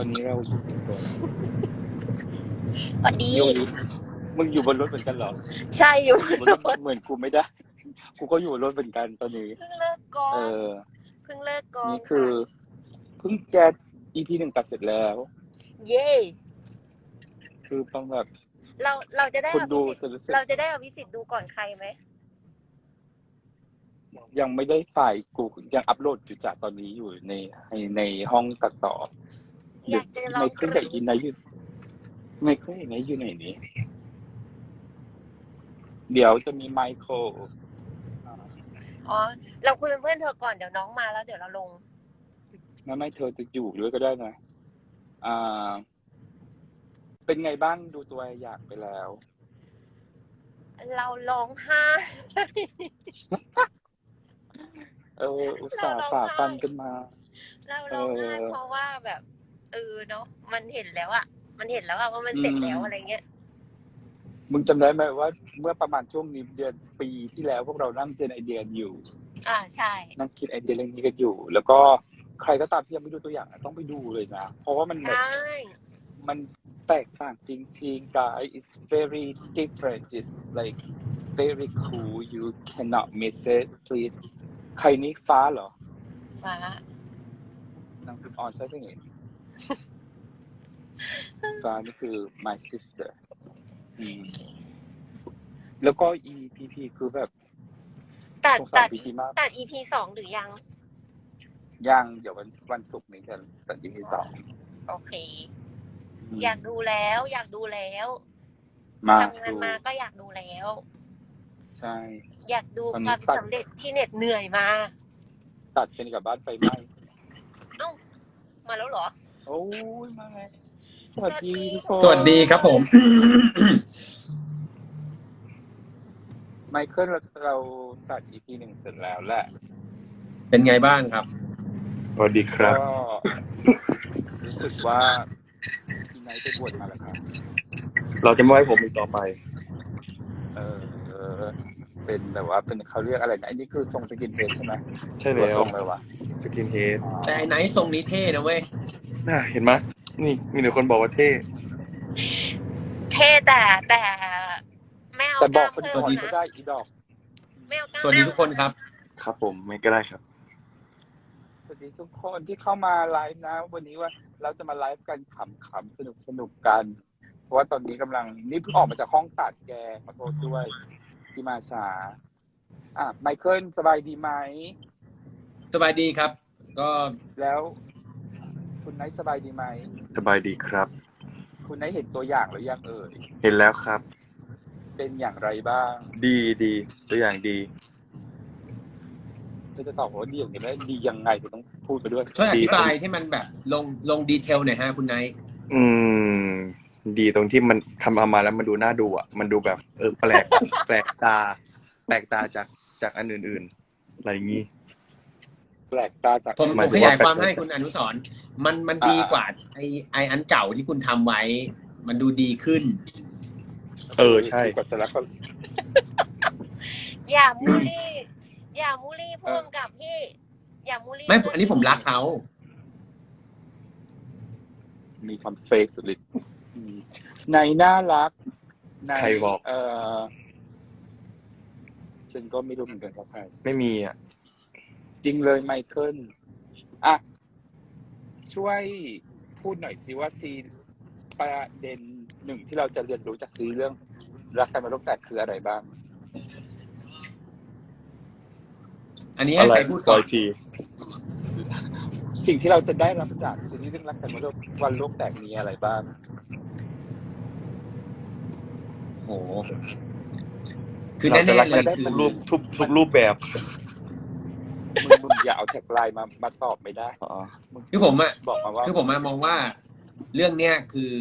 ตอนนี้เราอยู่บนสวัสดียูริมึงอยู่บนรถเหมือนกันเหรอใช่อยู่บนรถเหมือนกูไม่ได้ กูก็อยู่บนรถเหมือนกันตอนนี้ เพิ่งเลิกกองเออ เพิ่งเลิกกองนี่คือ เพิ่งแก EP หนึ่งตัดเสร็จแล้วเย่คือต้องแบบเราเราจะได้คนอดูภิสิทธิ์จะรู้สึกเราจะได้อภิสิทธิ์ดูก่อนใครไหมยังไม่ได้ไฟล์กูยังอัพโหลดอยู่จากตอนนี้อยู่ในในในห้องตัดต่อ อยากเจอเราไม่ขึ้นกับอินไนอยู่ไม่ขึ้นอินไนอยู่ไหนนี้ เดี๋ยวจะมีไมเคิลอ๋อ เราคุยเป็นเพื่อนเธอก่อนเดี๋ยวน้องมาแล้วเดี๋ยวเราลงไม่ไม่เธอจะอยู่ด้วยก็ได้นะอ่า เป็นไงบ้างดูตัวอยากไปแล้ว เราร้องไห้เอออุตส่าห์เราร้องฝ่าไห้ฟันกันมา เราร้องไห้เออเพราะว่าแบบ เออเนาะมันเห็นแล้วอะมันเห็นแล้วอะว่ามันเสร็จแล้วอืมอะไรเงี้ยมึงจำได้ไหมว่า เมื่อประมาณช่วงนี้เดือนปีที่แล้วพวกเรานั่งเจนไอเดียอยู่ อ่าใช่ นั่งคิดไอเดียเรื่องนี้กันอยู่ แล้วก็ใครก็ตามที่ยังไม่ดูตัวอย่างอะต้องไปดูเลยนะ เพราะว่ามันแบบใช่ มันแตกต่างจริงๆ guys it's very different it's like very cool you cannot miss it please ใครนี่ฟ้าเหรอฟ้านางคุณออนใช่ไหม ฟ้านี่คือ my sister อืมแล้วก็ EPP คือแบบตัดสงสาตัรดพีพีมาก ตัด EP สองหรือยังย่างเดี๋ยววันวันศุกร์นี้จะตัด EP สองโอเคมอยากดูแล้ว อยากดูแล้วมาทำงานดูมาก็อยากดูแล้ว ใช่ อยากดูตอนคนี้วามตัด สำเร็จที่เหน็ดเหนื่อยมา ตัดเป็นกับบ้านไฟไหม้ มาแล้วเหรอ โอ้ยมาไงสวัสดีทุกคนสวัสดีครับผม ไมเคิลเราเราตัด EP หนึ่งเสร็จแล้วแหละเป็นไงบ้างครับ สวัสดีครับ ก็รู้สึกว่าทีไนท์ไปบวชมาแล้วครับ เราจะไม่ไว้ผมอีกต่อไป เออเออ เป็นแบบว่าเป็นเขาเรียกอะไรนะอันนี้คือทรงสกินเฮดใช่ไหมใช่หรือแล้าวทรงอะไรวะสกินเฮดแต่ไอ้ไนท์ทรงนี้เท่นะเว้ยน่าเห็นไหมยนี่มีแต่คนบอกว่าเท่เท่แต่แต่ไม่เอาแต่บกอล้ากมคนเพิ่ก่อนมก็นะได้อีดอกไม่เอากล้ามสวัสดีทุกคนครับ ครับผมไม่ก็ได้ครับสวัสดีทุกคนที่เข้ามาไลฟ์นะ วันนี้ว่าเราจะมาไลฟ์กันขำๆสนุกสนุกๆกัน เพราะว่าตอนนี้กำลังนี่เพิ่งออกมาจากห้องตัดแกขอโทษด้วย ที่มาช้าอะไมเคิลสบายดีไหม สบายดีครับ ก็แล้ว คุณไนท์สบายดีไหม สบายดีครับ คุณไนท์เห็นตัวอย่างหรือยังเอ่ย เห็นแล้วครับ เป็นอย่างไรบ้าง ดีดีตัวอย่างดีเธอจะตอบว่าดีอย่างไรแล้วดียังไงเธอต้องพูดไปด้วยช่วยอธิบายที่มันแบบลงลงดีเทลหน่อยฮะคุณไนท์อืม ดีตรงที่มันทำออกมาแล้วมันดูน่าดูอะ มันดูแบบ เออแปลก แปลกตา แปลกตาจากจากอันอื่นๆ อะไรอย่างงี้ แปลกตาจาก ผมหผมมายถึขงว่ายายความแปลกๆให้คุณอนุสรณ์มันมันดีกว่าไอไออันเก่าที่คุณทำไว้ มันดูดีขึ้น เออใช่ กดเสร็จแล้วก็อย่ามูลี่ อย่ามูลี่พ่วงกับพี่ อย่ามูลี่ไม่อันนี้ผมรักเขา มีความเฟกสุดฤทธิ์อืม ในน่ารักในใครบอก เออฉันก็ไม่รู้เหมือนกันว่าใคร ไม่มีอะ จริงเลยไมเคิลอะ ช่วยพูดหน่อยสิว่าซีประเด็นหนึ่งที่เราจะเรียนรู้จากซีเรื่อง รักกันมาโลกแตกคืออะไรบ้าง อันนี้อะให้ไรใครพูดปก่ล่ออนยที สิ่งที่เราจะได้รับจากซีรีส์เรื่องรักกันมาโลกวันโลกแตกมีอะไรบ้าง โอ้โห คือเราแน่จะรักๆเลกัยนคือทุกรูปทุกทุกรูปแบบมึงมึงอย่าเอาแท็กไลน์มามาตอบไม่ได้ อ๋อมึงคือผมอะบอกมาว่าคือผมมามองว่า เรื่องเนี้ยคือ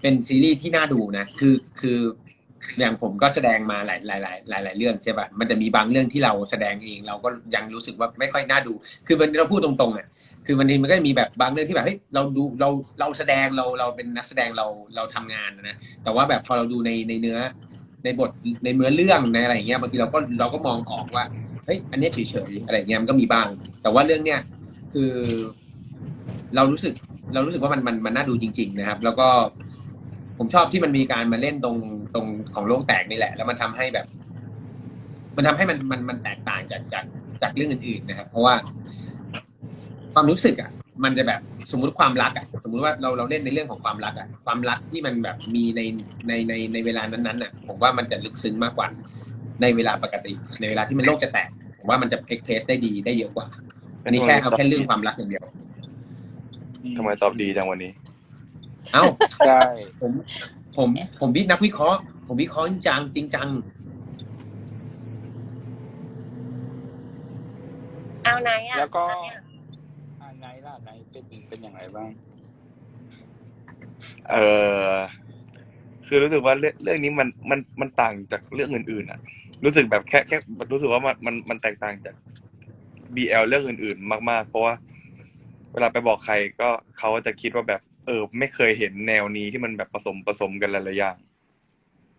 เป็นซีรีส์ที่น่าดูนะ คือคือ อย่างผมก็แสดงมาหลายหลายหลายหลายหลายเรื่องใช่ป่ะมันจะมีบางเรื่องที่เราแสดงเอง เราก็ยังรู้สึกว่าไม่ค่อยน่าดู คือมันเราพูดตรงๆอะคือมันมันก็มีแบบบางเรื่องที่แบบเฮ้ยเราดูเราเราแสดงเราเราเป็นนักแสดงเราเราทำงานนะแต่ว่าแบบพอเราดูในในเนื้อ ในบทในเนื้อเรื่องในอะไรอย่างเงี้ยบางทีเราก็เราก็มองออกว่าเฮ้ยอันเนี้ยเฉยๆอะไรอย่างเงี้ยมันก็มีบ้าง แต่ว่าเรื่องเนี้ยคือ เรารู้สึกเรารู้สึกว่ามันมันมันน่าดูจริง ๆ นะครับ แล้วก็ ผมชอบที่มันมีการมาเล่นตรงตรงของโลกแตกนี่แหละ แล้วมันทำให้แบบ มันทำให้มันมันมันแตกต่างจากจากจากเรื่องอื่นๆนะครับ เพราะว่าความรู้สึกอะ มันจะแบบสมมุติความรักอะ สมมุติว่าเราเราเล่นในเรื่องของความรักอะ ความรักที่มันแบบมีในในในในเวลานั้นๆอะ ผมว่ามันจะลึกซึ้งมากกว่า ในเวลาปกติ ในเวลาที่มันโลกจะแตก ผมว่ามันจะเอ็กเพรสได้ดีได้เยอะกว่า อันนี้แค่เอาแค่เรื่องความรักอย่างเดียวทำไมตอบดีจังวันนี้ เอ้าใช่ผมผมผมวินักวิเคราะห์ ผมวิเคราะห์จริงจังจริงจังเอาไหนอะแล้วก็เอาเนี่ยอันไหนล่ะไหนเป็นเป็นอย่างไรบ้าง เออคือรู้สึกว่าเรื่องเรื่องนี้มันมันมันต่างจากเรื่องอื่นๆอะ รู้สึกแบบแค่แค่รู้สึกว่ามันมันมันแตกต่างจาก BL เรื่องอื่นๆ มาก ๆ เพราะว่า เวลาไปบอกใครก็เขาจะคิดว่าแบบ เออ ไม่เคยเห็นแนวนี้ที่มันแบบผสมผสมกันหลายๆอย่าง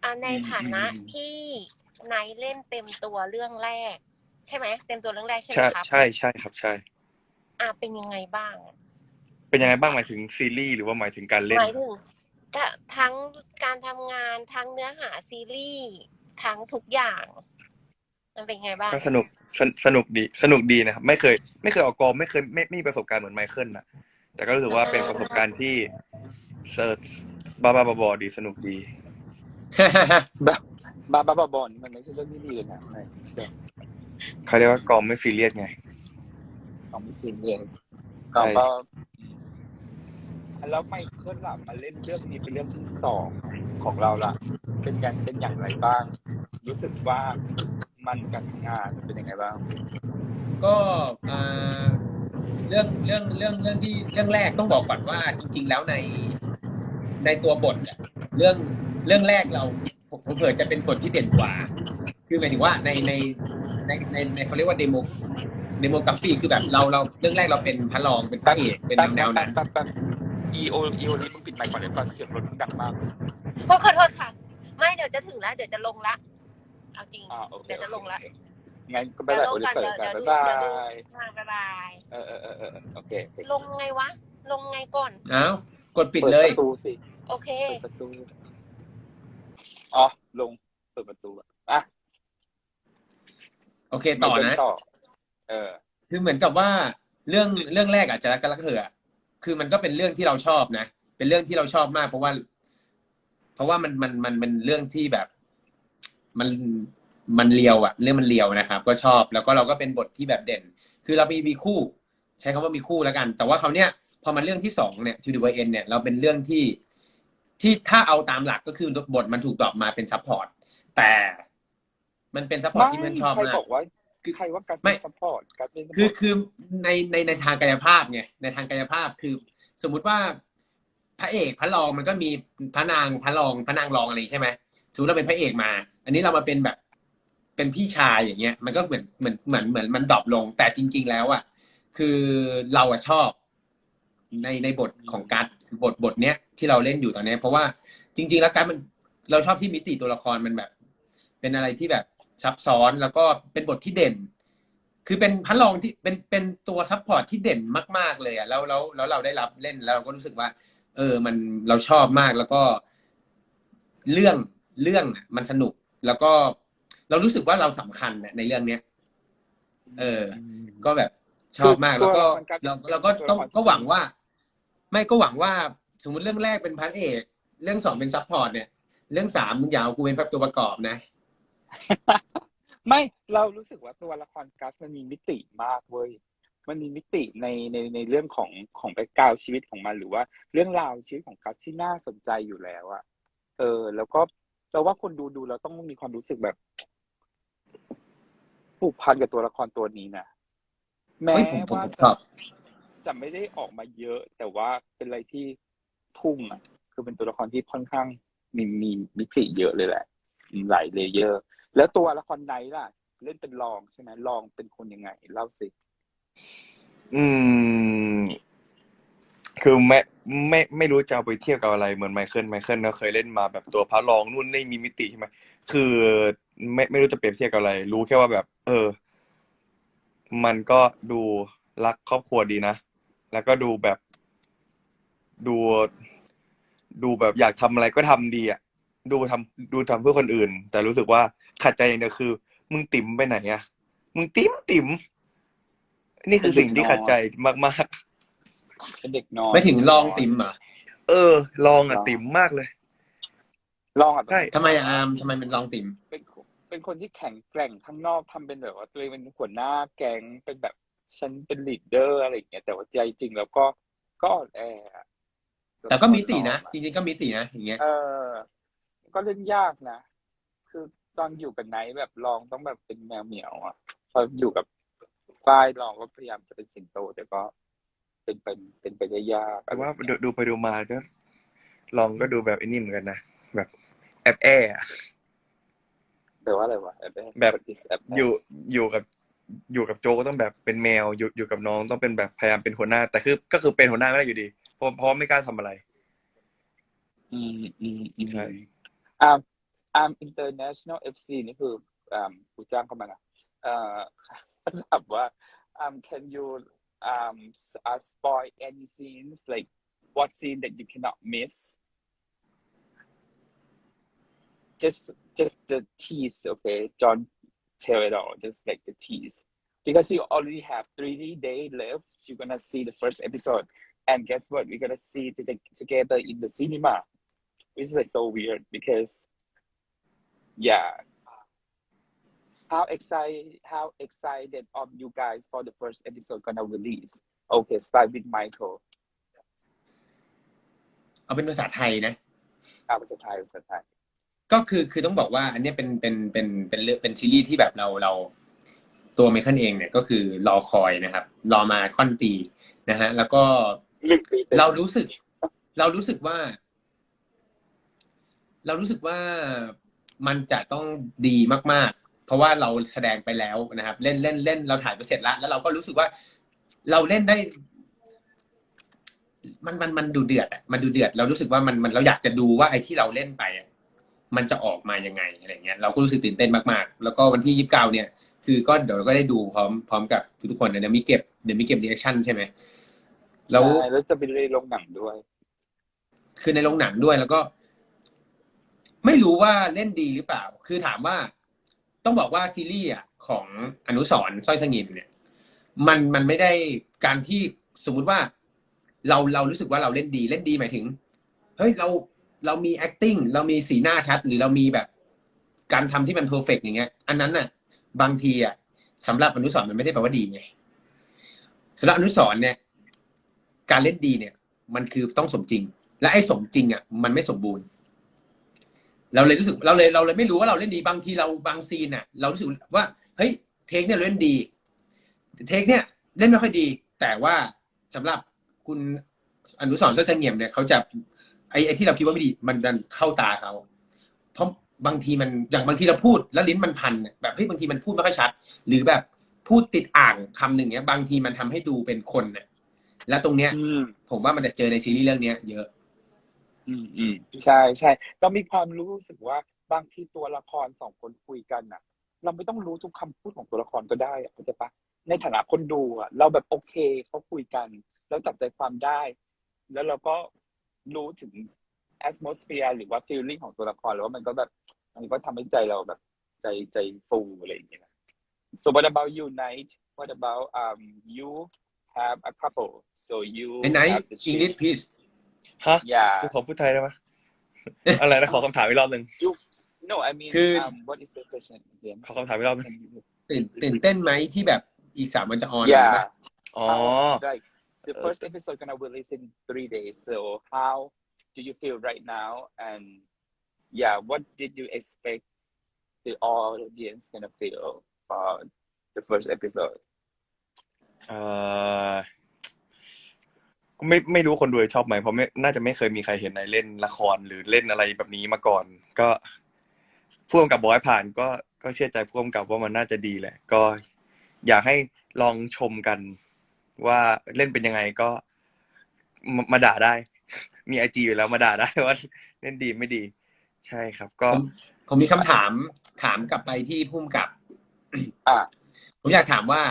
อะในฐานะอืมที่ไนท์เล่นเต็มตัวเรื่องแรก ใช่ไหมเต็มตัวเรื่องแรกใช่ไหมใช่ครับใช่ใช่ครับ ใช่ อะเป็นยังไงบ้าง เป็นยังไงบ้างหมายถึงซีรีส์หรือว่าหมายถึงการเล่น หมายถึงก็ทั้งการทำงานทั้งเนื้อหาซีรีส์ทั้งทุกอย่าง มันเป็นไงบ้าง ก็สนุกสนสนุกดี สนุกดีนะครับ ไม่เคย ไม่เคยออกกองไม่เคยไม่ไม่มีประสบการณ์เหมือนไมเคิลนะ แต่ก็รู้สึกว่าเป็นประสบการณ์ที่เซิร์ชบ้าบ้าๆบอๆดีสนุกดี แบบบ้าบ้าๆบอลมันไม่ใช่เรื่องที่ดีเลยนะในเรื่องเขาเรียกว่ากองไม่ซีเรียสไง ของมิสซินเองก็ใช่ ก็แล้วไมเคิลล่ะมาเล่นเรื่องนี้เป็นเรื่องที่สองของเราล่ะ เป็นกันเป็นอย่างไรบ้าง รู้สึกว่ามันการทำงานเป็นยังไงบ้าง ก็อ่า เรื่องเรื่องเรื่องเรื่องที่เรื่องแรกต้องบอกก่อนว่าจริง ๆ แล้วในในตัวบทอะเรื่องเรื่องแรกเราผมผมเผื่อจะเป็นบทที่เด่นกว่า คือหมายถึงว่าในในในในในเขาเรียกว่าเดโมเดโมกราฟีคือแบบเราเราเรื่องแรกเราเป็นพระรองเป็นพระเอกเป็นแนวนั้นแป๊บแป๊บอีโออีโอนี้มึงปิดไมค์ก่อนเลยตอนเสียงรถมึงดังมากโอ้ขอโทษค่ะ ไม่เดี๋ยวจะถึงแล้ว เดี๋ยวจะลงละ เอาจริงอ่าโอเคเดี๋ยวจะลงละโอเค งั้นก็ไม่เป็นไรโอลิเปิดกันบ๊ายบายมาบ๊ายบาย เออเออเออเออโอเคโอเคลงไงวะ ลงไงก่อนอ้าวกดปิดเลย ประตูสิ โอเค เปิดประตู อ๋อ ลง เปิดประตูอะอะโอเคต่อนะ ต่อ เออ คือเหมือนกับว่าเรื่องเรื่องแรกอาจจะรักกันรักเถอะคือมันก็เป็นเรื่องที่เราชอบนะ เป็นเรื่องที่เราชอบมาก เพราะว่า เพราะว่ามันมันมันเป็นเรื่องที่แบบ มัน มันเลียวอะเรื่องมันเลียวนะครับ ก็ชอบแล้วก็เราก็เป็นบทที่แบบเด่น คือเรามีมีคู่ ใช้คำว่ามีคู่แล้วกัน แต่ว่าเขาวเนี้ยพอมาเรื่องที่สองเนี่ยทูดีวเอ็นเนี่ยเราเป็นเรื่องที่ที่ถ้าเอาตามหลักก็คือบทมันถูกตอบมาเป็นซัพพอร์ตแต่มันเป็นซัพพอร์ตที่เพื่อนชอบใครมากบอกว่าคือใครว่าการไม่เป็นซัพพอร์ตการเป็นคือคือในในในทางกายภาพไงในทางกายภาพคือ สมมุติว่าพระเอกพระรองมันก็มีพระนางพระรองพระนางรองอะไรใช่ไหมสมมติเราเป็นพระเอกมา อันนี้เรามาเป็นแบบ เป็นพี่ชายอย่างเงี้ย มันก็เหมือนเหมือนเหมือนเหมือนมันดรอปลง แต่จริง ๆ แล้วอะคือเราอะชอบในในบทของกัสคือบทบทเนี้ยที่เราเล่นอยู่ตอนเนี้ยเพราะว่าจริง ๆ แล้วกัสมันเราชอบที่มิติตัวละครมันแบบ เป็นอะไรที่แบบซับซ้อนแล้วก็เป็นบทที่เด่น คือเป็นพระรองที่เป็นเป็นตัวซัพพอร์ตที่เด่นมาก ๆ เลยอะแล้วแล้วแล้วเราได้รับเล่นแล้วเราก็รู้สึกว่า เออ มันเราชอบมากแล้วก็ เรื่องเรื่องอะมันสนุกแล้วก็ เรารู้สึกว่าเราสำคัญน่ะในเรื่องเนี้ย เออ ก็แบบชอบมากแล้วก็เราเราก็ต้องก็หวังว่า ไม่ก็หวังว่า สมมติเรื่องแรกเป็นพันเอก เรื่องสองเป็นซัพพอร์ตเนี่ย เรื่องสามมึงอยาวกูเป็นตัวประกอบนะ ไม่เรารู้สึกว่าตัวละครกัสมันมีมิติมากเว้ยมันมีมิติในในในเรื่องของของแบ็กกราวชีวิตของมัน หรือว่าเรื่องราวชีวิตของกัสที่น่าสนใจอยู่แล้วอะเออ แล้วก็เราว่าคนดูดูเราต้องมีความรู้สึกแบบ ผูกพันกับตัวละครตัวนี้นะแม้เฮ้ยผมผมว่าผมชจะอบจะไม่ได้ออกมาเยอะ แต่ว่าเป็นอะไรที่พุ่งอะ คือเป็นตัวละครที่ค่อนข้างมีมีมิติเยอะเลยแหละมีหลายเลเยอร์ แล้วตัวละครไนท์ล่ะ เล่นเป็นรองใช่ไหมรองเป็นคนยังไง เล่าสิ อืม คือไม่ไม่ไม่รู้จะเอาไปเทียบกับอะไรเหมือนไมเคิลไมเคิลเราเคยเล่นมาแบบตัวพระรองนู่นนี่มีมิติใช่ไหมคือ ไม่ไม่รู้จะเปรียบเทียบกับอะไร รู้แค่ว่าแบบ เออ มันก็ดูรักครอบครัวดีนะ แล้วก็ดูแบบ ดู ดูแบบอยากทำอะไรก็ทำดีอะ ดูทำดูทำเพื่อคนอื่น แต่รู้สึกว่าขัดใจอย่างเดียวคือ มึงติ๋มไปไหนอะ มึงติ๋มติ๋มนี่คือสิ่งที่ขัดใจมาก เป็นเด็กน้อยไม่ถึงลองติมเหรอะๆเออ ลองอะติ๋มมากเลย ลองอะใช่ ทำไมอะอาร์มทำไมเป็นลองติม เป็น เป็นคนที่แข็งแกร่งข้างนอกทำเป็นแบบว่าตัวเองเป็นหัวหน้าแก๊งเป็นแบบฉันเป็นลีดเดอร์อะไรอย่างเงี้ยแต่ว่าใจจริงแล้วก็ก็อ่อนแออะแต่ก็มีตินะจริงๆก็มีตินะอย่างเงี้ย เออ ก็เล่นยากนะคือตอนอยู่กับไนท์แบบลองต้องแบบเป็นแมวเหมียวอะพออยู่กับฝ้ายลองก็พยายามจะเป็นสิงโตแต่ก็เป็นเป็นเป็นไปได้ยากแต่ว่าดูดูไปดูมาก็ลองก็ดูแบบไอ้นี่เหมือนกันนะแบบแอบแอบ อะแต่ว่าอะไรวะแอบแบบแอบอยู่อยู่กับอยู่กับโจก็ต้องแบบเป็นแมวอยู่อยู่กับน้องต้องเป็นแบบพยายามเป็นหัวหน้า แต่คือก็คือเป็นหัวหน้าไม่ได้อยู่ดีเพราะเพราะไม่กล้าทำอะไร อืมอืมอืมใช่อ่าอ่า international FC นี่คืออ่าผู้จ้างเข้ามานะเอ่อถามว่า um can you um s- uh, spoil any scenes like what scene that you cannot miss just just the tease okay don't tell it all just like the tease because you already have three days left you're gonna see the first episode and guess what we're gonna see it to- together in the cinema which is like so weird because yeah how excited how excited are you guys for the first episode gonna release okay start with michael เอาเป็นภาษาไทยนะ อ่าภาษา ก็คือคือต้องบอกว่า อันเนี้ยเป็นเป็นเป็นเป็นเรื่องเป็นซีรีส์ที่แบบเราเราตัวไมเคิลเองเนี่ยก็คือรอคอยนะครับ รอมาค่อนปีนะฮะ แล้วก็หนึ่งปีต็มเรารู้สึก เรารู้สึกว่า เรารู้สึกว่ามันจะต้องดีมาก ๆ เพราะว่าเราแสดงไปแล้วนะครับ เล่นเล่นเล่นเราถ่ายไปเสร็จแล้วแล้วเราก็รู้สึกว่า เราเล่นได้ มันมันมันดูเดือดอะมันดูเดือด เรารู้สึกว่ามันมันเราอยากจะดูว่าไอ้ที่เราเล่นไปอะ มันจะออกมายังไงอะไรเงี้ยเราก็รู้สึกตื่นเต้นมากๆ แล้วก็วันที่ยี่สิบเก้าเนี่ย คือก็เดี๋ยวเราก็ได้ดูพร้อมพร้อมกับทุกๆคนนะเดี๋ยวมีเก็บเดี๋ยวมีเก็บรีแอคชั่นใช่ไหมแล้วใช่แล้วจะไปเรียนลงหนังด้วย คือในโรงหนังด้วยแล้วก็ ไม่รู้ว่าเล่นดีหรือเปล่า คือถามว่าต้องบอกว่าซีรีส์อะของอนุสรณ์สร้อยสงิมเนี่ย มันมันไม่ได้การที่สมมุติว่า เราเรารู้สึกว่าเราเล่นดีเล่นดีหมายถึงเฮ้ยเรา เรามี acting เรามีสีหน้าชัด หรือเรามีแบบการทำที่มัน perfect อย่างเงี้ย อันนั้นน่ะ บางทีอะสำหรับอนุสร์มันไม่ได้แปลว่าดีไงสำหรับอนุสร์เนี่ย การเล่นดีเนี่ย มันคือต้องสมจริง และไอ้สมจริงอะมันไม่สมบูรณ์ เราเลยรู้สึกเราเลยเราเลยไม่รู้ว่าเราเล่นดีบางทีเราบางซีนอะ เรารู้สึกว่าเฮ้ยเทคเนี่ยเล่นดี เทคเนี่ย เล่นไม่ค่อยดี แต่ว่าสำหรับคุณอนุสร์เสื้อเงี่ยมเนี่ยเขาจะ ไอ้ไอ้ที่เราคิดว่าไม่ดีมันดันเข้าตาเขาเพราะบางทีมันอย่างบางทีเราพูดแล้วลิ้นมันพันเนี่ยแบบเฮ้ยบางทีมันพูดไม่ค่อยชัด หรือแบบพูดติดอ่างคำหนึ่งเนี้ย บางทีมันทำให้ดูเป็นคนเนี่ยแล้วตรงเนี้ยอืมผมว่ามันจะเจอในซีรีส์เรื่องเนี้ย เยอะ อืมอืมใช่ใช่เรามีความรู้สึกว่าบางทีตัวละครสองคนคุยกันน่ะ เราไม่ต้องรู้ทุกคำพูดของตัวละครก็ได้อะเข้าใจปะในฐานะคนดูอะ เราแบบโอเคเขาคุยกันเราจับใจความได้ แล้วเราก็ รู้ถึง atmosphere หรือว่า feeling ของตัวละครแล้วว่ามันก็แบบมันก็ทำให้ใจเราแบบใจใจฟูอะไรอย่างเงี้ย so what about you Night what about um you have a couple so you ไอ้ไหน have the อังกฤษ chick พีซฮะ yeah กูขอพูดไทยได้ไหมอะไรนะ ขอคำถามอีกรอบหนึ่ง No, I mean, คือ um, what is the question again? ขอคำถามอีกรอบหนึ่งตื่นตื่นเต้นไหมที่แบบอีกสามวันจะออน Yeah. อ๋อ How- like the Uh, first episode gonna release in three days. So how do you feel right now? And yeah, what did you expect the audience gonna feel for the first episode? เอ่อไม่ไม่รู้คนดูจะชอบไหมเพราะไม่น่าจะไม่เคยมีใครเห็นนายเล่นละครหรือเล่นอะไรแบบนี้มาก่อน ก็พ่วงกับบอยผ่านก็ก็เชื่อใจพ่วงกับว่ามันน่าจะดีแหละ ก็อยากให้ลองชมกัน ว่าเล่นเป็นยังไงก็มามาด่าได้ มีไอจีอยู่แล้วมาด่าได้ว่าเล่นดีไม่ดี ใช่ครับ ก็ผมผมมีคำถามถามกลับไปที่พุ่มกับ อะผมอยากถามว่า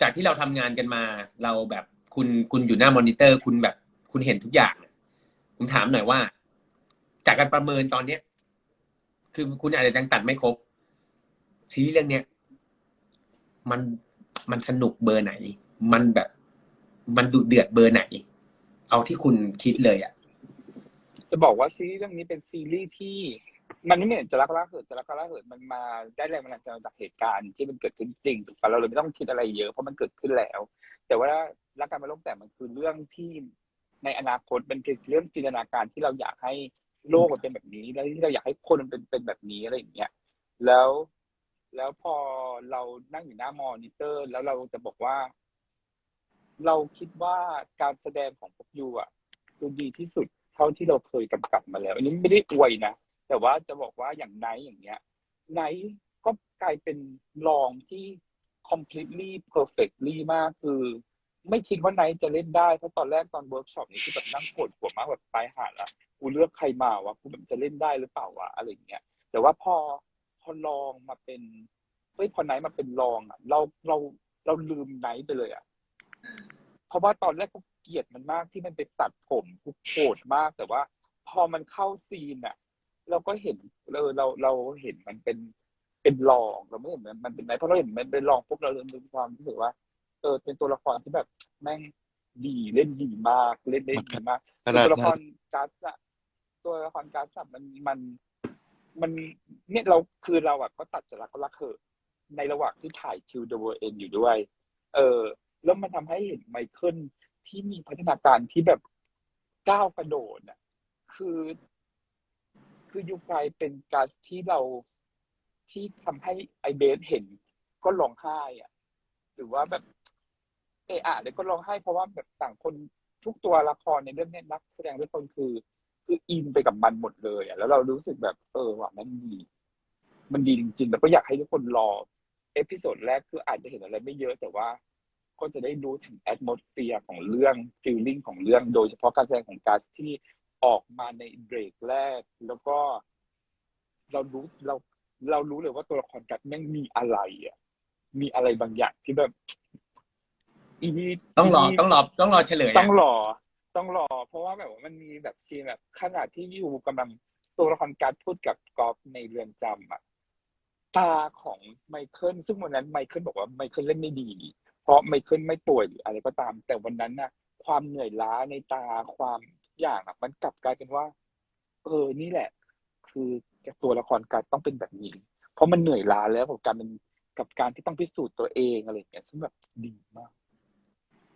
จากที่เราทำงานกันมา เราแบบคุณคุณอยู่หน้ามอนิเตอร์ คุณแบบคุณเห็นทุกอย่างอะผมถามหน่อยว่า จากการประเมินตอนเนี้ย คือคุณอาจจะยังตัดไม่ครบซีรีส์เรื่องเนี้ย มัน มันสนุกเบอร์ไหน มันแบบ มันดุเดือดเบอร์ไหน เอาที่คุณคิดเลยอะจะบอกว่าซีรีส์เรื่องนี้เป็นซีรีส์ที่ มันไม่เหมือนจะรักล่าเหิดจะรักล่าเหิดมันมาได้แรงบันดาลใจมาจากเหตุการณ์ที่มันเกิดขึ้นจริงถูกปะเราเลยไม่ต้องคิดอะไรเยอะเพราะมันเกิดขึ้นแล้ว แต่ว่ารักการมาโลกแต่มันคือเรื่องที่ในอนาคตมันเรื่องจินตนาการที่เราอยากให้โลกมันเป็นแบบนี้ แล้วที่เราอยากให้คนมันเป็นเป็นแบบนี้อะไรอย่างเงี้ยแล้ว แล้วพอเรานั่งอยู่หน้ามอนิเตอร์ แล้วเราจะบอกว่า เราคิดว่าการแสดงของพวกยูอะคือดีที่สุดเท่าที่เราเคยกำกับมาแล้ว อันนี้ไม่ได้อวยนะ แต่ว่าจะบอกว่าอย่างไนท์อย่างเงี้ยไนท์ก็กลายเป็นรองที่ completely perfectly มากคือ ไม่คิดว่าไนท์จะเล่นได้เพราะตอนแรกตอนเวิร์กช็อปนี่คือแบบนั่งปวดหัวมากแบบตายหาละกูเลือกใครมาวะกูแบบจะเล่นได้หรือเปล่าวะอะไรอย่างเงี้ยแต่ว่าพอ อลองมาเป็นเฮ้ยพอไนท์มาเป็นรองอะ เราเราเราลืมไนท์ไปเลยอะเพราะว่าตอนแรกกูเกลียดมันมากที่มันไปตัดผมกูโกรธมากแต่ว่า พอมันเข้าซีนอะ เราก็เห็นเออเราเราเห็นมันเป็นเป็นรองเราไม่เห็นมันมันเป็นไหนเพราะเราเห็นมันเป็นรองปุ๊บเราเริ่มมีความรู้สึกว่าเออเป็นตัวละครที่แบบแม่งดีเล่นดีมาก เล่นได้ดีมากขนาดตัวละคนั้รนกัสอะตัวละครกัสอะมันมัน มันเนี่ยเราคือเราอะก็ตัดจะรักก็รักเถอะในระหว่างที่ถ่ายคิวเดอะเวอร์เอ็นอยู่ด้วย เออ แล้วมันทำให้เห็นไมเคิลที่มีพัฒนาการที่แบบก้าวกระโดดอะคือ คือยูไกเป็นกัสที่เราที่ทำให้ไอเบสเห็นก็ร้องไห้อะหรือว่าแบบเอออะเดี๋ยวก็ร้องไห้เพราะว่าแบบต่างคนทุกตัวละครในเรื่องนี้นักแสดงทุกคนคือ คืออินไปกับมันหมดเลยอะแล้วเรารู้สึกแบบเออว่ะมันดี มันดีจริงๆ แล้วก็อยากให้ทุกคนรอ เอพิโซดแรกคืออาจจะเห็นอะไรไม่เยอะแต่ว่าก็จะได้รู้ถึงแอดมอสเฟียร์ของเรื่องฟีลลิ่งของเรื่อง โดยเฉพาะการแสดงของกัสที่ออกมาในเบรกแรก แล้วก็ เรารู้เราเรารู้เลยว่าตัวละครกัสแม่งมีอะไรอะ มีอะไรบางอย่างที่แบบอีนี่ต้องรออีนี่ต้องรอต้องรอเฉลยต้องอะรอ ต้องรอ เพราะว่าแบบว่ามันมีแบบซีนแบบขนาดที่อยู่กำลังตัวละครการดพูดกับกอล์ฟในเรือนจำอะตาของไมเคิลซึ่งวันนั้นไมเคิลบอกว่าไมเคิลเล่นไม่ดี เพราะไมเคิลไม่ป่วยหรืออะไรก็ตาม แต่วันนั้นน่ะ ความเหนื่อยล้าในตาความทุกอย่างอะมันกลับกลายเป็นว่า เออนี่แหละ คือตัวละครการดต้องเป็นแบบนี้ เพราะมันเหนื่อยล้าแล้วกับการเป็นกับการที่ต้องพิสูจน์ตัวเองอะไรอย่างเงี้ยซึ่งแบบดีมาก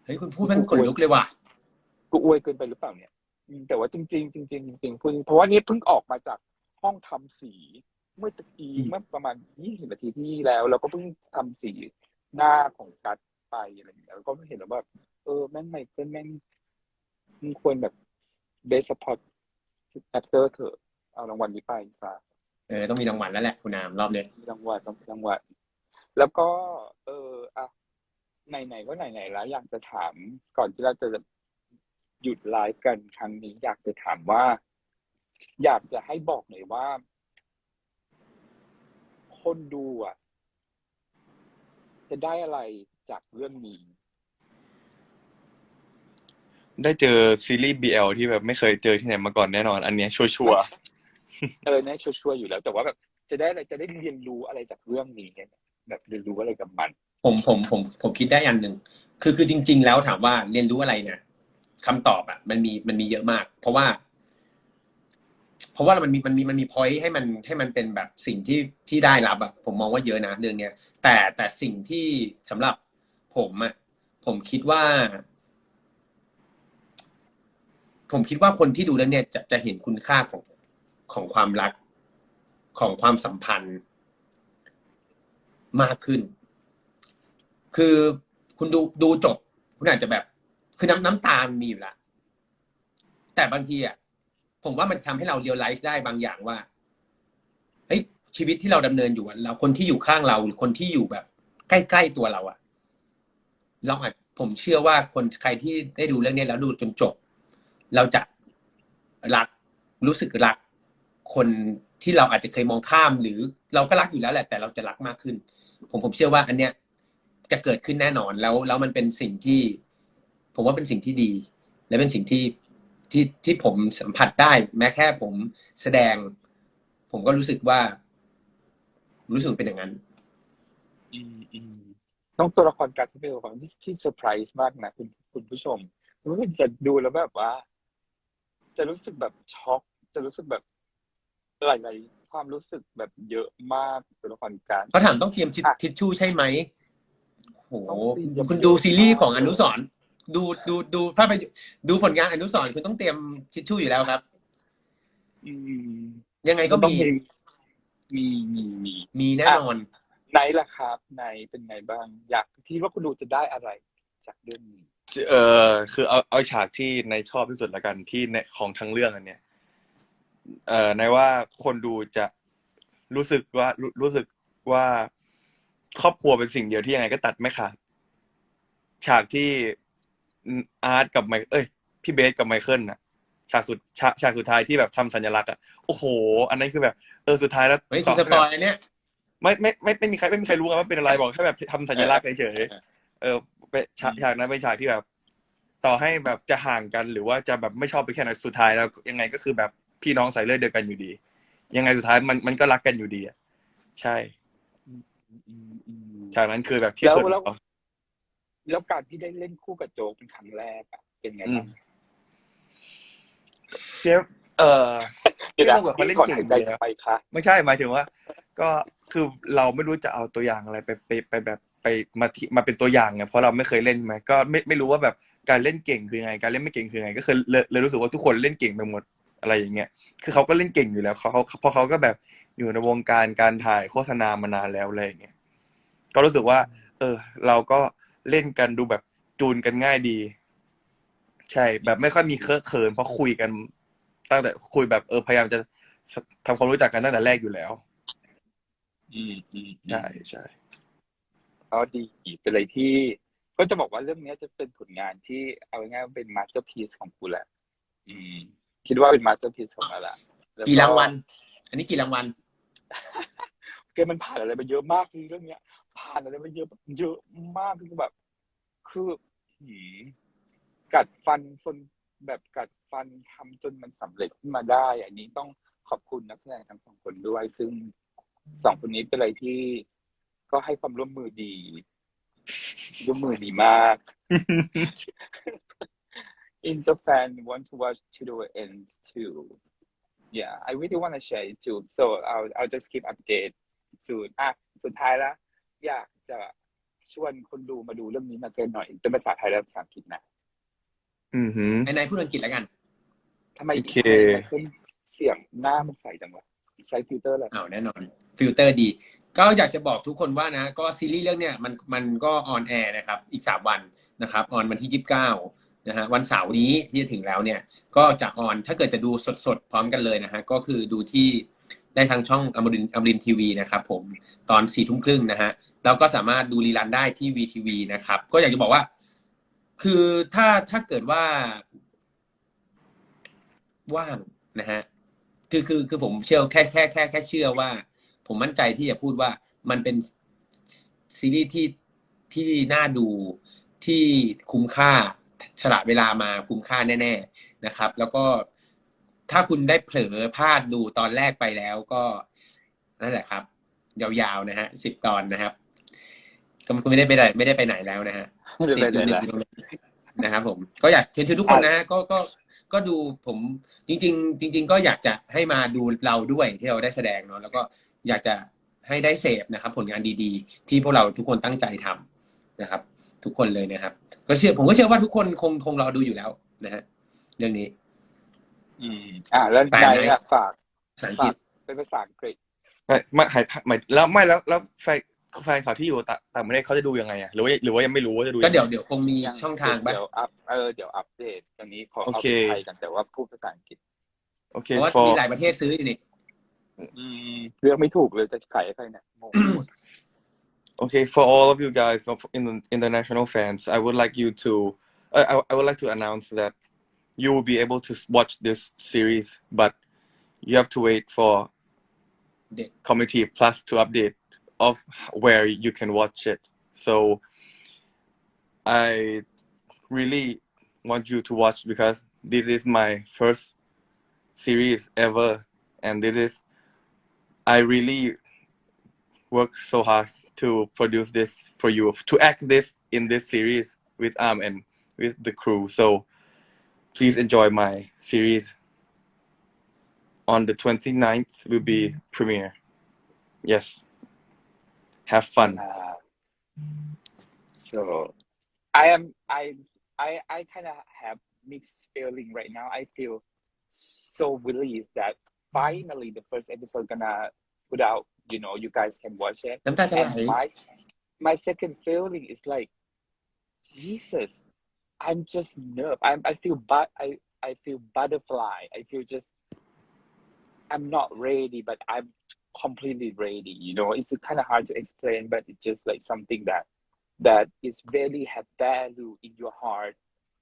เฮ้ยคุณพูดมันขนลุกเลยว่ะ กูอวยเกินไปหรือเปล่าเนี่ยอืมแต่ว่าจริง ๆ จริง ๆ จริงๆพูดเพราะว่านี่เพิ่งออกมาจากห้องทำสี เมื่อตะกี้อืมเมื่อประมาณยี่สิบนาทีที่แล้ว เราก็เพิ่งทำสีหน้าของกัดไปอะไรอย่างเงี้ยแล้วก็เห็นแล้วแบบเออแม่งไมเคิลแม่งมึงควรแบบเบส s พอร์ตแอคเตอร์เถอะเอารางวัลนี้ไปซะเออต้องมีรางวัลแล้วแหละคุณนามรอบเนี้ยมีรางวัลต้องมีรางวัลแล้วก็ เอออะไหนๆก็ไหนๆแล้วอยากจะถามก่อนที่เราจะ หยุดไลฟ์กันครั้งนี้ อยากจะถามว่า อยากจะให้บอกหน่อยว่า คนดูอะ จะได้อะไรจากเรื่องนี้ ได้เจอซีรีส์ BL ที่แบบไม่เคยเจอที่ไหนมาก่อนแน่นอน อันเนี้ยชัวร์เออเนี่ยชัวร์ๆอยู่แล้ว แต่ว่าแบบจะได้อะไรจะได้เรียนรู้อะไรจากเรื่องนี้ไงแบบเรียนรู้อะไรกับมัน ผมผมผมผมคิดได้อันหนึ่งคือคือจริง ๆ แล้วถามว่าเรียนรู้อะไรเนี่ย คำตอบอะ มันมีมันมีเยอะมาก เพราะว่า เพราะว่ามันมีมันมีมันมีพอยให้มันให้มันเป็นแบบสิ่งที่ที่ได้รับอะผมมองว่าเยอะนะเรื่องเนี้ยแต่แต่สิ่งที่สำหรับผมอะผมคิดว่า ผมคิดว่าคนที่ดูแล้วเนี่ย จะจะเห็นคุณค่าของของความรักของความสัมพันธ์มากขึ้น คือคุณดูดูจบ คุณอาจจะแบบ คือน้ำน้ำตามีอยู่แล้วแต่บางทีอะผมว่ามันทำให้เราเรียลไลซ์ได้บางอย่างว่าเฮ้ยชีวิตที่เราดำเนินอยู่เราคนที่อยู่ข้างเราหรือคนที่อยู่แบบ ใกล้ๆตัวเราอะเราอาจผมเชื่อว่าคนใครที่ได้ดูเรื่องนี้แล้วดูจนจบ เราจะรักรู้สึกรัก คนที่เราอาจจะเคยมองข้าม หรือเราก็รักอยู่แล้วแหละ แต่เราจะรักมากขึ้น ผมผมเชื่อว่า อันเนี้ยจะเกิดขึ้นแน่นอนแล้วแล้วมันเป็นสิ่งที่ ผมว่าเป็นสิ่งที่ดี และเป็นสิ่งที่ที่ที่ผมสัมผัสได้ แม้แค่ผมแสดง ผมก็รู้สึกว่า รู้สึกเป็นอย่างนั้นอืมอืมต้องตัวละครการแสดงของที่ที่เซอร์ไพรส์มากนะคุณคุณผู้ชมคุณผู้ชมจะดูแล้วแบบว่า จะรู้สึกแบบช็อกจะรู้สึกแบบหลายๆความรู้สึกแบบเยอะมากตัวละครการเขาถามต้องเตรียมทิชอะทิชชู่ใช่ไหมโหต้องเตรียมคุณดูซีรีส์ของอนุสรณ์ ดูดูดูภาพยนตร์ดูผลงานอนุสรณ์คุณต้องเตรียมทิชชู่อยู่แล้วครับ อืมยังไงก็ต้องมีมีมีมีมีแน่นอนไหนล่ะครับไหนเป็นไงบ้าง อยากคิดว่าคุณดูจะได้อะไร จากเรื่องนี้เออคือเอาเอาฉากที่ในชอบที่สุดละกันที่ในของทั้งเรื่องอันเนี้ยเอ่อในว่าคนดูจะรู้สึกว่ารู้รู้สึกว่าครอบครัวเป็นสิ่งเดียวที่ยังไงก็ตัดไม่ขาดฉากที่ อาร์ตกับไมเอ้ยพี่เบสกับไมเคิลน่ะฉากสุดฉากฉากสุดท้ายที่แบบทำสัญลักษณ์อะโอ้โห อันนั้นคือแบบ เออสุดท้ายแล้วเฮ้ยคุณสปอยอันเนี้ยไม่ไม่ไม่ไม่มีใครไม่มีใครรู้กันว่าเป็นอะไรบอกแค่แบบทำสัญลักษณ์เฉยๆเออเป็นฉากฉากนั้นเป็นฉากที่แบบ ต่อให้แบบจะห่างกันหรือว่าจะแบบไม่ชอบไปแค่ไหนสุดท้ายแล้วยังไงก็คือแบบพี่น้องสายเลือดเดียวกันอยู่ดี ยังไงสุดท้ายมันมันก็รักกันอยู่ดีอะใช่อืมอืมอืมฉากนั้นคือแบบที่สุด แล้วแล้วแล้วการที่ได้เล่นคู่กับโจ๊กเป็นครั้งแรกอะเป็นไงอืบ้ามงเชฟเออเดี๋ยวนะไม่ต้องแบบเขาเล่นก่อนเก่งหายใจอยู่แล้วไปค่ะไม่ใช่หมายถึงว่า ก็คือเราไม่รู้จะเอาตัวอย่างอะไรไปไปไปแบบไปมาที่มาเป็นตัวอย่างไงเพราะเราไม่เคยเล่นไหมก็ไม่ไม่รู้ว่าแบบการเล่นเก่งคือยังไง การเล่นไม่เก่งคือยังไง ก็คือเลยเลยรู้สึกว่าทุกคนเล่นเก่งไปหมดอะไรอย่างเงี้ยคือเขาก็เล่นเก่งอยู่แล้วเขาเขาเพราะเขาก็แบบอยู่ในวงการการถ่ายโฆษณามานานแล้วอะไรอย่างเงี้ยก็รู้สึกว่า เออ เราก็ เล่นกันดูแบบจูนกันง่ายดี ใช่ แบบไม่ค่อยมีเคอะเขินเพราะคุยกัน ตั้งแต่คุยแบบเออพยายามจะทำความรู้จักกันตั้งแต่แรกอยู่แล้ว อืมอืมใช่ใช่ก็ดีเป็นอะไรที่ ก็จะบอกว่าเรื่องนี้จะเป็นผลงานที่เอาง่ายๆว่าเป็นมาสเตอร์พีซของกูแหละ อืม คิดว่าเป็นมาสเตอร์พีซของเราละแวกี่รางวัล อันนี้กี่รางวัล แกมันผ่านอะไรมาเยอะมากคือเรื่องเนี้ย ผ่านอะไรมาเยอะเยอะมากคือแบบ คือหืกัดฟันจนแบบกัดฟันทำจนมันสำเร็จขึ้นมาได้ อันนี้ต้องขอบคุณนักแสดงทั้งสองคนด้วย ซึ่งสองคนนี้เป็นอะไรที่ก็ให้ความร่วมมือดีร่วมมือดีมาก Inter fan want to watch to the end too. Yeah, I really want to share it too. So I'll I'll just keep update soon. อะสุดท้ายแล้ว อยากจะชวนคนดูมาดูเรื่องนี้มาเกินหน่อย เป็นภาษาไทยและภาษาอังกฤษนะอือหือไอ้นายพูดอังกฤษแล้วกันทำไมโอเคทำไมมันเสียงหน้ามันใสจังวะใช้ฟิลเตอร์อะไรอ้าวแน่นอน ฟิลเตอร์ดี ก็อยากจะบอกทุกคนว่านะ ก็ซีรีส์เรื่องเนี้ยมันมันก็ออนแอร์นะครับ อีกสามวันนะครับออนวันที่ยี่สิบเก้านะฮะวันเสาร์นี้ที่จะถึงแล้วเนี่ย ก็จะออนถ้าเกิดจะดูสดๆ พร้อมกันเลยนะฮะก็คือดูที่ ได้ทางช่องอมรินอมรินทีวีนะครับผมตอนสี่ทุ่มครึ่งนะฮะแล้วก็สามารถดูรีลันได้ที่วีทีวีนะครับ ก็อยากจะบอกว่า คือถ้าถ้าเกิดว่าว่างนะฮะคือคือคือผมเชื่อแค่แค่แค่แค่เชื่อว่า ผมมั่นใจที่จะพูดว่ามันเป็นซีรีส์ที่ที่น่าดูที่คุ้มค่าสละเวลามาคุ้มค่าแน่ ๆนะครับ แล้วก็ ถ้าคุณได้เผลอพลาดดูตอนแรกไปแล้วก็นั่นแหละครับ ยาวๆนะฮะสิบตอนนะครับก็คุณไม่ได้ไปไหนไม่ได้ไปไหนแล้วนะฮะไม่ได้ติดไปอยู่เลยในนะนะครับ ผม ก็อยากเชิญชวนทุกคนนะฮะก็ก็ก็ดูผมจริง ๆ จริง ๆ ก็อยากจะให้มาดูเราด้วยที่เราได้แสดงเนาะแล้วก็อยากจะให้ได้เสพนะครับ ผลงานดีๆ ที่พวกเราทุกคนตั้งใจทำนะครับ ทุกคนเลยนะครับ ก็เชื่อผมก็เชื่อว่าทุกคนคงคงรอดูอยู่แล้วนะฮะเรื่องนี้ อืม อ่าแล้วแต่ใจไหนอยากฝากภาษาอังกฝาฤกษเป็นภาษาอังกฤษไม่ไม่หายหมายแล้วไม่แล้วแล้วแฟนแฟนเขาที่อยู่ต่างต่างประเทศเขาจะดูยังไงอะหรือว่าหรือว่ายังไม่รู้ว่าจะดูก็เดี๋ยวงไงเดี๋ยวคงมีช่องทางบ้างเดี๋ยวอัพเออเดี๋ยวอัปเดตตอนนี้ขอโอเอาเคเป็นไทยกันแต่ว่าพูดภาษาอังกฤษโอเคเพราะว่า for มีหลายประเทศซื้ออยู่นี่อืมเลือกไม่ถูกเลยจะขายให้ใครเนี่ยงงไปหมด Okay, for all of you guys of in the international fans, I would like you to, uh, I, I would like to announce that you will be able to watch this series, but you have to wait for The- Community Plus to update of where you can watch it. So, I really want you to watch because this is my first series ever, and this is I really work so hard to produce this for you to act this in this series with Arm and with the crew. So please enjoy my series. On the 29th will be premiere. Yes. Have fun. Uh, so I am I I I kind of have mixed feeling right now. I feel so relieved that finally the first episode gonna put out. You know, you guys can watch it. And my my second feeling is like, Jesus, I'm just nerve. I'm I feel but I I feel butterfly. I feel just I'm not ready, but I'm completely ready. You know, it's kind of hard to explain, but it's just like something that that is really have value in your heart.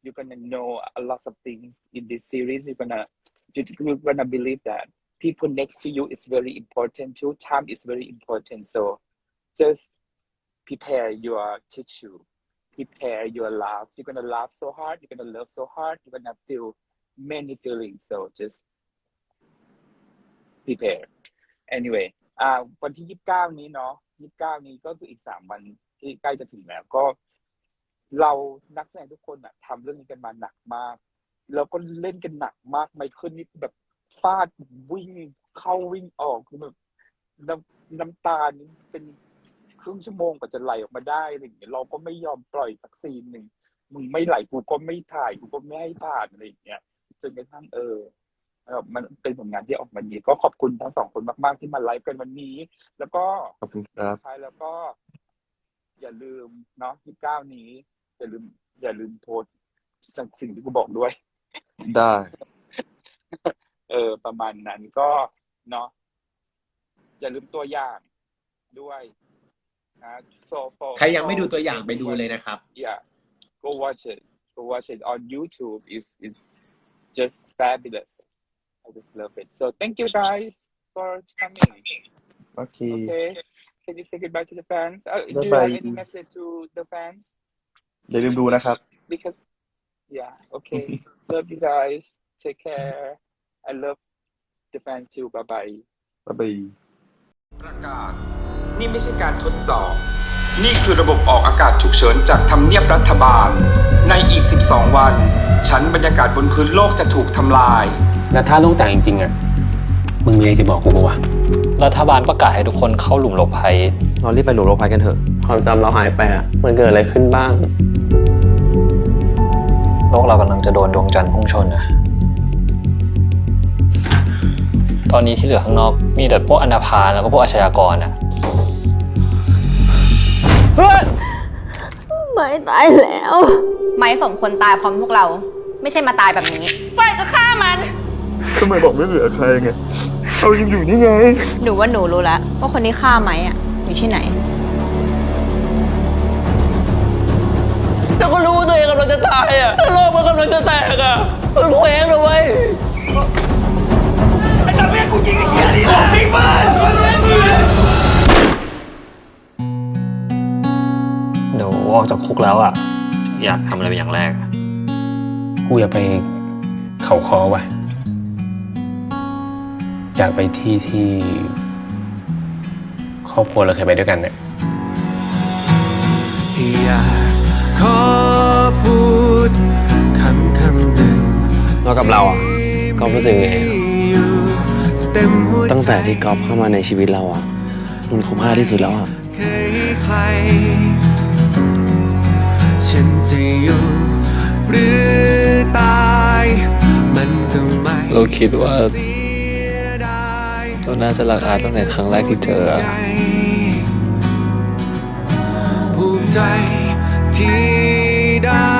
You're gonna know a lot of things in this series. You're gonna you're gonna believe that people next to you is very important too. Time is very important. So just prepare your tissue, prepare your laugh. You're gonna laugh so hard. You're gonna love so hard. You're gonna feel many feelings. So just prepare. Anyway อ่าวันที่ยี่สิบเก้านี้เนาะยี่สิบเก้านี้ก็คืออีกสามวันที่ใกล้จะถึงแล้วก็ เรานักแสดงทุกคนอะทำเรื่องนี้กันมาหนักมาก แล้วก็เล่นกันหนักมากไมเคิลนี่แบบฟาดวิ่งเข้าวิ่งออกคือแบบน้ำน้ำตานี่เป็น ครึ่งชั่วโมงกว่าจะไหลออกมาได้อะไรอย่างเงี้ยเราก็ไม่ยอมปล่อยสักซีนหนึ่งมึงไม่ไหลกูก็ไม่ถ่ายกูก็ไม่ให้ผ่านอะไรอย่างเงี้ยจนกระทั่งเออเออมันเป็นผลงานที่ออกมาดีก็ขอบคุณทั้งสองคนมาก ๆ ที่มาไลฟ์กันวันนี้ แล้วก็ขอบคุณครับท้ายแล้วก็ อย่าลืมเนาะยี่สิบเก้านี้ อย่าลืม อย่าลืมโพสต์สิ่งที่กูบอกด้วย ได้ เออ ประมาณนั้นก็เนาะอย่าลืมตัวอย่างด้วย นะ so for ใครยังไม่ดูตัวอย่างไปดูเลยนะครับ yeah go watch it go watch it on YouTube is is just fabulous I just love it so thank you guys for coming โอเค okay can you say goodbye to the fans uh, do you Bye-bye. have any message to the fans อย่าลืมดูนะครับ because yeah okay love you guys take care I love the fans too bye bye บ๊ายบาย ประกาศ นี่ไม่ใช่การทดสอบ นี่คือระบบออกอากาศฉุกเฉินจากทำเนียบรัฐบาล ในอีก 12 วัน ชั้นบรรยากาศบนพื้นโลกจะถูกทำลาย แล้วถ้าโลกแตกจริงๆอะมึงมีอะไรจะบอกกูปะวะรัฐบาลประกาศให้ทุกคนเข้าหลุมหลบภัย เรารีบไปหลุมหลบภัยกันเถอะ ความจำเราหายไปอะมันเกิดอะไรขึ้นบ้าง โลกเรากำลังจะโดนดวงจันทร์พุ่งชนนะตอนนี้ที่เหลือข้างนอกมีแต่พวกอนาพาลแล้วก็พวกอาชญากรอะ ไม่ตายแล้ว ไม่สมควรตายพร้อมพวกเรา ไม่ใช่มาตายแบบนี้ ฝ่ายจะฆ่ามัน ทำไมบอกไม่เหลือใครไงเรายังอยู่นี่ไง หนูว่าหนูรู้แล้วว่าคนที่ฆ่าไม้อะอยู่ที่ไหน แต่ก็รู้ว่าตัวเองกำลังจะตายอะแต่โลกมันกำลังจะแตกอะมันเคว้งเลยเว้ยเดี๋ยวอ อกจากคุกแล้วอะ อยากทำอะไรเป็นอย่างแรกอะกูอยากไปเขาคอว่ะ อยากไปที่ที่ ครอบครัวเราเคยไปด้วยกันเนี่ยอยากขอพูดคำคำหนึ่งแล้วกับเราอะก๊อฟรู้สึกยังไงอะอยู่เต็มหัวใจตั้งแต่ที่ก๊อฟเข้ามาในชีวิตเราอะ มันคุ้มค่าที่สุดแล้วอะ เคยใคร หรือตายมันก็ไม่เราคิดว่าเสียดายเราน่าจะรักอาร์ตตั้งแต่ครั้งแรกที่เจออะภูมิใจที่